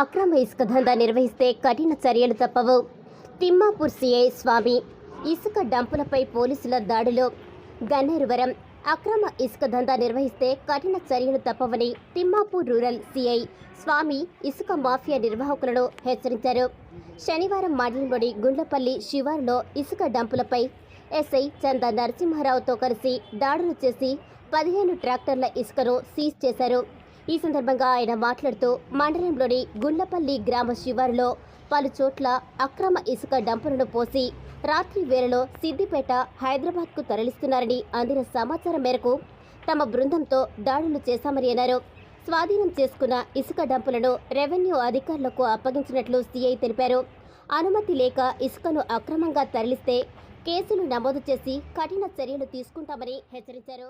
అక్రమ ఇసుక దందా నిర్వహిస్తే కఠిన చర్యలు తప్పవు. తిమ్మాపూర్ సిఐ స్వామి ఇసుక డంపులపై పోలీసుల దాడిలో. గన్నేరువరం అక్రమ ఇసుక దందా నిర్వహిస్తే కఠిన చర్యలు తప్పవని తిమ్మాపూర్ రూరల్ సిఐ స్వామి ఇసుక మాఫియా నిర్వాహకులను హెచ్చరించారు. శనివారం మండలంలోని గుండ్లపల్లి శివారులో ఇసుక డంపులపై ఎస్ఐ చంద నరసింహారావుతో కలిసి దాడులు చేసి పదిహేను ట్రాక్టర్ల ఇసుకను సీజ్ చేశారు. ఈ సందర్భంగా ఆయన మాట్లాడుతూ మండలంలోని గుండ్లపల్లి గ్రామ శివారులో పలు చోట్ల అక్రమ ఇసుక డంపులను పోసి రాత్రి వేళలో సిద్దిపేట హైదరాబాద్కు తరలిస్తున్నారని అందిన సమాచారం మేరకు తమ బృందంతో దాడులు చేశామని అన్నారు. స్వాధీనం చేసుకున్న ఇసుక డంపులను రెవెన్యూ అధికారులకు అప్పగించినట్లు సీఐ తెలిపారు. అనుమతి లేక ఇసుకను అక్రమంగా తరలిస్తే కేసులు నమోదు చేసి కఠిన చర్యలు తీసుకుంటామని హెచ్చరించారు.